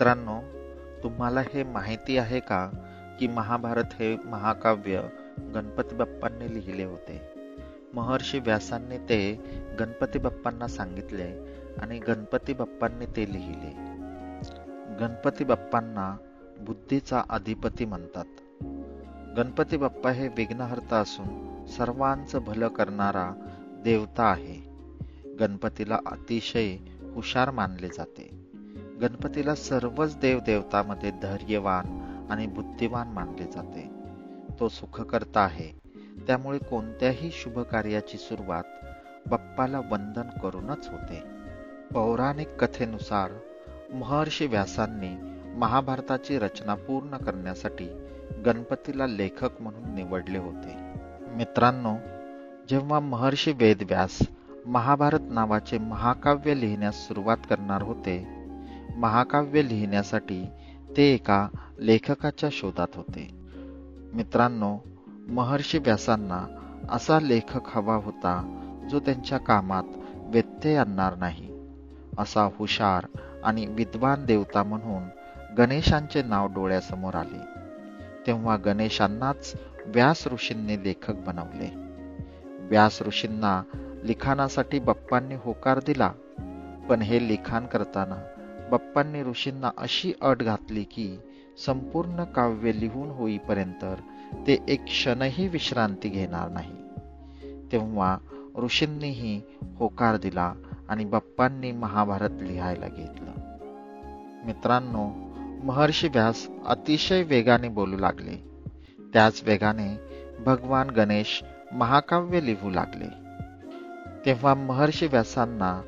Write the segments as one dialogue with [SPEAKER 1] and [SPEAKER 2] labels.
[SPEAKER 1] मित्रांनो तुम्हाला हे माहिती आहे का की महाभारत हे महाकाव्य गणपती बाप्पांनी लिहिले होते? महर्षी व्यासांनी ते गणपती बाप्पांना सांगितले आणि गणपती बाप्पांनी ते लिहिले. गणपती बाप्पांना बुद्धीचा अधिपती म्हणतात. गणपती बाप्पा हे विघ्नहर्ता असून सर्वांचं भलं करणारा देवता आहे. गणपतीला अतिशय हुशार मानले जाते. गणपतीला सर्वच देवदेवतामध्ये धैर्यवान आणि बुद्धिवान मानले जाते. तो सुखकर्ता आहे. त्यामुळे कोणत्याही शुभ कार्याची सुरुवात बाप्पाला वंदन करूनच होते. पौराणिक कथेनुसार महर्षी व्यासांनी महाभारताची रचना पूर्ण करण्यासाठी गणपतीला लेखक म्हणून निवडले होते. मित्रांनो जेव्हा महर्षी वेदव्यास महाभारत नावाचे महाकाव्य लिहिण्यास सुरुवात करणार होते महाकाव्य लिहिण्यासाठी ते एका लेखकाच्या शोधात होते. मित्रांनो महर्षी व्यासांना असा लेखक हवा होता जो त्यांच्या कामात व्यत्यय आणणार नाही. असा हुशार आणि विद्वान देवता म्हणून गणेशांचे नाव डोळ्यासमोर आले. तेव्हा गणेशांनाच व्यास ऋषींनी लेखक बनवले. व्यास ऋषींना लिखाणासाठी बाप्पांनी होकार दिला. पण हे लिखाण करताना बाप्पांनी ऋषींना अशी अट घातली की संपूर्ण काव्य लिहून होईपर्यंत ते एक क्षणही विश्रांती घेणार नाही. तेव्हा ऋषींनीही होकार दिला आणि बाप्पांनी महाभारत लिहायला घेतलं. मित्रांनो महर्षी व्यास अतिशय वेगाने बोलू लागले. त्याच वेगाने भगवान गणेश महाकाव्य लिहू लागले. तेव्हा महर्षी व्यासांना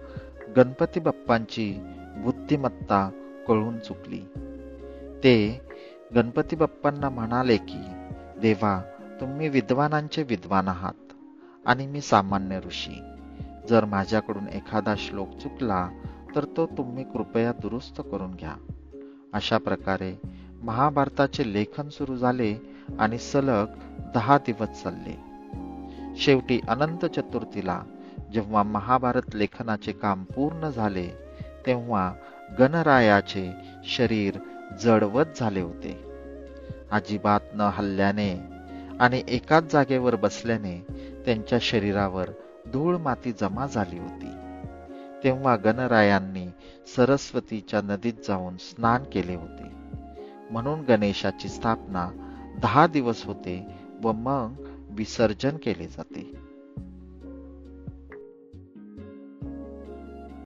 [SPEAKER 1] गणपती बाप्पांची बुद्धिमत्ता कळून चुकली. ते गणपती बाप्पांना म्हणाले की देवा तुम्ही विद्वानांचे विद्वान आहात आणि मी सामान्य ऋषी. जर माझ्याकडून एखादा श्लोक चुकला तर तो तुम्ही कृपया दुरुस्त करून घ्या. अशा प्रकारे महाभारताचे लेखन सुरू झाले आणि सलग दहा दिवस चालले. शेवटी अनंत चतुर्थीला जेव्हा महाभारत लेखनाचे काम पूर्ण झाले तेव्हा गणरायाचे शरीर जडवत झाले होते. अजिबात न हल्ल्याने आणि एकाच जागेवर बसल्याने त्यांच्या शरीरावर धूळ माती जमा झाली होती. तेव्हा गणरायांनी सरस्वतीच्या नदीत जाऊन स्नान केले होते. म्हणून गणेशाची स्थापना दहा दिवस होते व मग विसर्जन केले जाते.